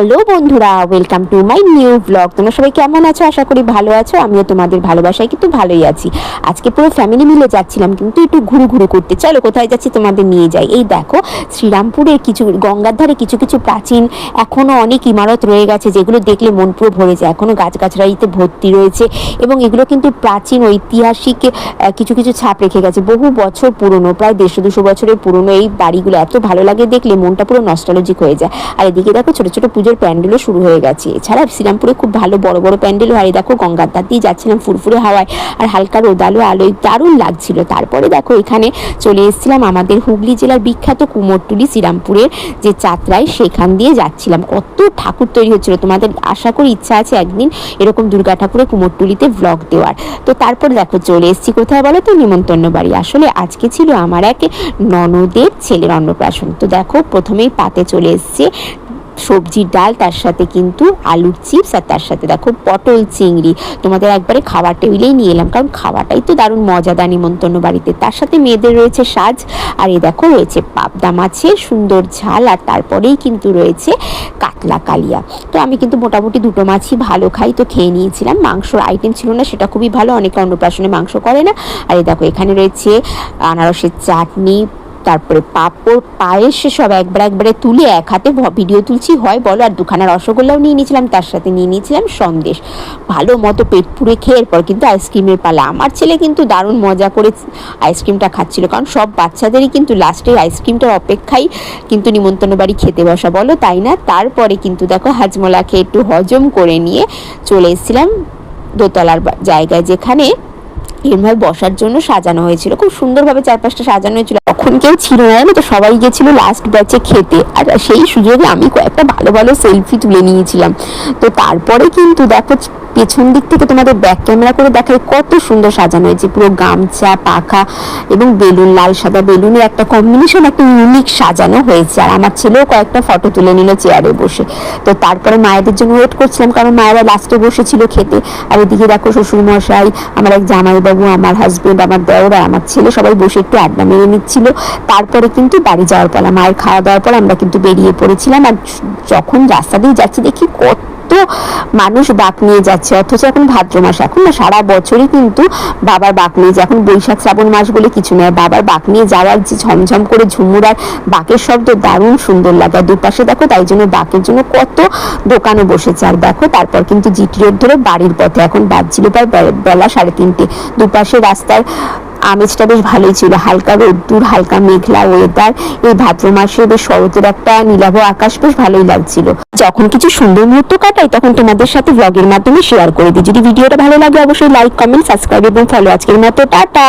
Hello বন্ধুরা welcome to my new blog তোমরা সবাই কেমন আছো? আশা করি ভালো আছো। আমিও তোমাদের ভালোবাসায় কিন্তু ভালোই আছি। আজকে পুরো ফ্যামিলি মিলে যাচ্ছিলাম, কিন্তু একটু ঘুরে ঘুরে করতে। চলো, কোথায় যাচ্ছি তোমাদের নিয়ে যাই। এই দেখো শ্রীরামপুরে কিছু, গঙ্গার ধারে কিছু কিছু প্রাচীন এখনও অনেক ইমারত রয়ে গেছে, যেগুলো দেখলে মন পুরো ভরে যায়। এখনও গাছগাছড়াইতে ভর্তি রয়েছে এবং এগুলো কিন্তু প্রাচীন, ঐতিহাসিক কিছু কিছু ছাপ রেখে গেছে। বহু বছর পুরনো, প্রায় দেড়শো, দুশো বছরের পুরনো এই বাড়িগুলো। এত ভালো লাগে দেখলে মনটা পুরো নস্টালজিক হয়ে যায়। আর এদিকে দেখো, ছোটো ছোটো ছোট পুজোর প্যান্ডেলও শুরু হয়ে গেছে। এছাড়া শ্রীরামপুরে খুব ভালো বড় বড় প্যান্ডেল এই দেখো গঙ্গার ধার দিয়ে যাচ্ছিলাম ফুরফুরে হাওয়ায় আর হালকা রোদালো আলোয় দারুণ লাগছিল। তারপরে দেখো এখানে চলে এসেছিলাম আমাদের হুগলি জেলার বিখ্যাত কুমোরটুলি শ্রীরামপুরের যে যাত্রায় সেখান দিয়ে যাচ্ছিলাম। কত ঠাকুর তৈরি হচ্ছিল। তোমাদের আশা করি ইচ্ছা আছে একদিন এরকম দুর্গা ঠাকুরের কুমোরটুলিতে ব্লগ দেওয়ার। তো তারপর দেখো চলে এসেছি কোথায় বলো তো? নিমন্ত্রণ বাড়ি। আসলে আজকে ছিল আমার এক ননদের ছেলের অন্নপ্রাশন। তো দেখো প্রথমেই পাতে চলে এসছে সবজির ডাল, তার সাথে কিন্তু আলুর চিপস আর তার সাথে দেখো পটল চিংড়ি। তোমাদের একবারে খাবার টেবিলেই নিয়ে এলাম, কারণ খাওয়াটাই তো দারুণ মজাদার নিমন্ত্রণ বাড়িতে। তার সাথে মেয়েদের রয়েছে সাজ, আর এ দেখো রয়েছে পাবদা মাছের সুন্দর ঝাল, আর তারপরেই কিন্তু রয়েছে কাতলা কালিয়া। তো আমি কিন্তু মোটামুটি দুটো মাছই ভালো খাই, তো খেয়ে নিয়েছিলাম। মাংসর আইটেম ছিল না, সেটা খুবই ভালো, অনেকে অন্নপ্রাশনে মাংস করে না। আর এই দেখো এখানে রয়েছে আনারসের চাটনি তারপরে পাঁপড়, পায়েস, সব একবার একবারে তুলে এক হাতে ভিডিও তুলছি। হয় বলো, আর দুখানা রসগোল্লাও নিয়ে নিয়েছিলাম, তার সাথে নিয়ে নিয়েছিলাম সন্দেশ। ভালো মতো পেট পুড়ে খেয়ে এরপর কিন্তু আইসক্রিমের পালা। আমার ছেলে কিন্তু দারুণ মজা করে আইসক্রিমটা খাচ্ছিল, কারণ সব বাচ্চাদেরই কিন্তু লাস্টে আইসক্রিমটার অপেক্ষাই কিন্তু নিমন্ত্রণ বাড়ি খেতে বসা। বলো, তাই না? তারপরে কিন্তু দেখো হাজমোলা খেয়ে একটু হজম করে নিয়ে চলে এসেছিলাম দোতলার জায়গায়, যেখানে এরমভাবে বসার জন্য সাজানো হয়েছিল। খুব সুন্দরভাবে চারপাশটা সাজানো হয়েছিল। তখন কেউ ছিল না জানো তো সবাই গেছিল লাস্ট ব্যাচে খেতে। আর সেই সুযোগে আমি কয়েকটা ভালো ভালো সেলফি তুলে নিয়েছিলাম। তো তারপরে কিন্তু দেখো, পেছন দিক থেকে তোমাদের ব্যাক ক্যামেরা করে দেখায় কত সুন্দর সাজানো হয়েছে। পুরো গামছা, পাখা এবং বেলুন, লাল সাদা বেলুনের একটা কম্বিনেশন একটা ইউনিক সাজানো হয়েছে। আর আমার ছেলেও কয়েকটা ফটো তুলে নিল চেয়ারে বসে। তো তারপরে মায়েদের জন্য ওয়েট করছিলাম, কারণ মায়েরা লাস্টে বসেছিল খেতে। আর এদিকে দেখো শ্বশুর মশাই আমার এক জামাইবাবু, আমার হাজবেন্ড আমার দেওরা আমার ছেলে সবাই বসে একটু আড্ডা মেরে নিচ্ছিল তারপরে কিন্তু বাড়ি যাওয়ার পালা মায়ের খাওয়া দাওয়ার পর আমরা কিন্তু বেরিয়ে পড়েছিলাম আর যখন রাস্তা দিয়ে যাচ্ছি, দেখি কত মানুষ বাক নিয়ে যাচ্ছে। অথচ এখন ভাদ্র মাস, এখন না সারা বছরই কিন্তু বাবার বাক নিয়ে যায় এখন বৈশাখ শ্রাবণ মাস বলে কিছু নয় বাবার বাক নিয়ে যাওয়ার যে ঝমঝম করে ঝুমুর আর বাকের শব্দ দারুণ সুন্দর লাগে। আর দুপাশে দেখো, তাই জন্য বাকের জন্য কত দোকানে বসেছে। আর দেখো, তারপর কিন্তু জিটি রোড ধরে বাড়ির পথে এখন বাজছিল প্রায় বেলা সাড়ে তিনটে। দুপাশে রাস্তার আমেজটা বেশ ভালোই ছিল। হালকা রোদ্দুর, হালকা মেঘলা ওয়েদার এই ভাদ্র মাসে বেশ শরতের একটা নীলাভ আকাশ বেশ ভালোই লাগছিল। যখন কিছু সুন্দর মুহূর্ত কাটাই, তখন তোমাদের সাথে ব্লগের মাধ্যমে শেয়ার করে দিই। যদি ভিডিওটা ভালো লাগে, অবশ্যই লাইক কমেন্ট সাবস্ক্রাইব এবং ফলো আজকের মতো। টাটা!